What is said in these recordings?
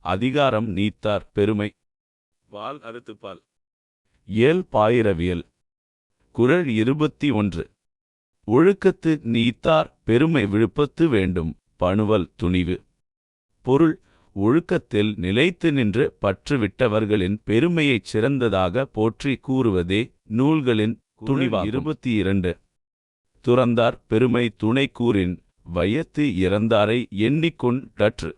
அதிகாரம் நீத்தார் பெருமை. பால் அறுத்துப்பால் இயல் பாயிரவியல். குறள் இருபத்தி ஒன்று. ஒழுக்கத்து நீத்தார் பெருமை விழுப்பத்து வேண்டும் பணுவல் துணிவு. பொருள் ஒழுக்கத்தில் நிலைத்து நின்று பற்றுவிட்டவர்களின் பெருமையைச் சிறந்ததாக போற்றி கூறுவதே நூல்களின் துணிவா இருபத்தி இரண்டு. துறந்தார் பெருமை துணை கூறின் வையத்து இறந்தாரை எண்ணிக்கொண்டற்று.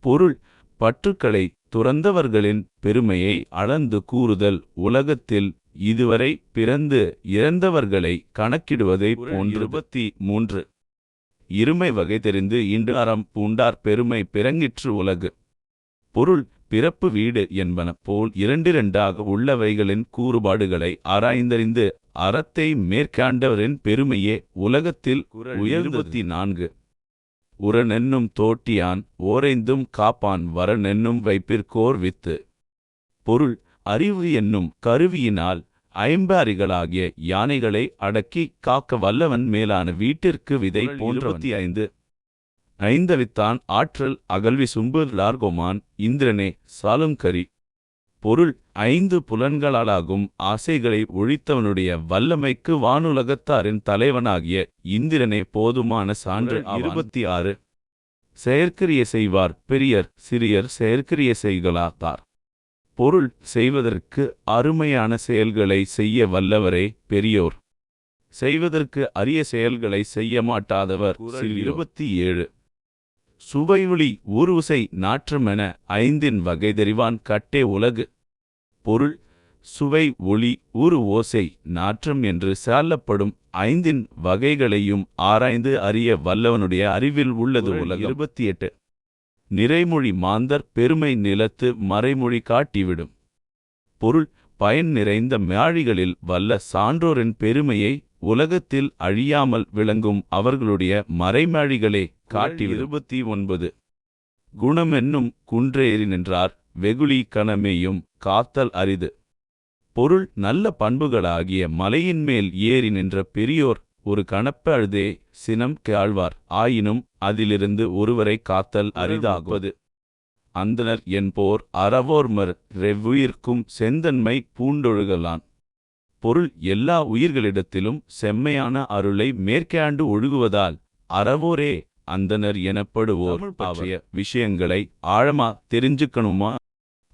பொருள் பற்றுக்களை துறந்தவர்களின் பெருமையை அளந்து கூறுதல் உலகத்தில் இதுவரை பிறந்து இறந்தவர்களை கணக்கிடுவதை இருபத்தி மூன்று. இருமை வகை தெரிந்து இன்று அறம் பூண்டார் பெருமை பிறங்கிற்று உலகு. பொருள் பிறப்பு வீடு என்பன போல் இரண்டிரண்டாக உள்ளவைகளின் கூறுபாடுகளை ஆராய்ந்தறிந்து அறத்தை மேற்காண்டவரின் பெருமையே உலகத்தில் உயர்ந்ததி. நான்கு. உரனென்னும் தோட்டியான் ஓரைந்தும் காப்பான் வரனென்னும் வைப்பிற்கோர் வித்து. பொருள் அறிவு என்னும் கருவியினால் ஐம்பாரிகளாகிய யானைகளை அடக்கி காக்க வல்லவன் மேலான வீட்டிற்கு விதை போன்றவத்தி ஐந்து. ஐந்தவித்தான் ஆற்றல் அகல்வி சும்பு லார்கோமான் இந்திரனே சாலுங்கரி பொருள் ஐந்து புலன்களாலாகும். ஆசைகளை ஒழித்தவனுடைய வல்லமைக்கு வானுலகத்தாரின் தலைவனாகிய இந்திரனே போதுமான சான்று இருபத்தி ஆறு செயற்கரிய செய்வார். பெரியர் சிறியர் செயற்கரிய செய்களாத்தார். பொருள் செய்வதற்கு அருமையான செயல்களை செய்ய வல்லவரே பெரியோர். செய்வதற்கு அரிய செயல்களை செய்ய மாட்டாதவர். இருபத்தி ஏழு சுவையொளி ஊர்வுசை நாற்றமென ஐந்தின் வகை தெரிவான் கட்டே உலகு பொருள் சுவை ஒளி ஊறு ஓசை நாற்றம் என்று சாலப்படும் ஐந்தின் வகைகளையும் ஆராய்ந்து அறிய வல்லவனுடைய அறிவில் உள்ளது உலகம். இருபத்தி எட்டு நிறைமொழி மாந்தர் பெருமை நிலத்து மறைமொழி காட்டிவிடும். பொருள் பயன் நிறைந்த மேழிகளில் வல்ல சான்றோரின் பெருமையை உலகத்தில் அழியாமல் விளங்கும் அவர்களுடைய மறைமேழிகளே காட்டி இருபத்தி ஒன்பது. குணமென்னும் குன்றேறி நின்றார் வெகுளி கணமேயும் காத்தல் அரிது. பொருள் நல்ல பண்புகளாகிய மலையின் மேல் ஏறி நின்ற பெரியோர் ஒரு கணப்ப அழுதே சினம் கேழ்வார் ஆயினும் அதிலிருந்து ஒருவரை காத்தல் அரிதாகுவது. அந்தனர் என்போர் அறவோர்மர் ரெவ்வுயிர்க்கும் செந்தன்மை பூண்டொழுகலான். பொருள் எல்லா உயிர்களிடத்திலும் செம்மையான அருளை மேற்காண்டு ஒழுகுவதால் அறவோரே அந்தனர் எனப்படுவோர். பற்றிய விஷயங்களை ஆழமா தெரிஞ்சுக்கணுமா?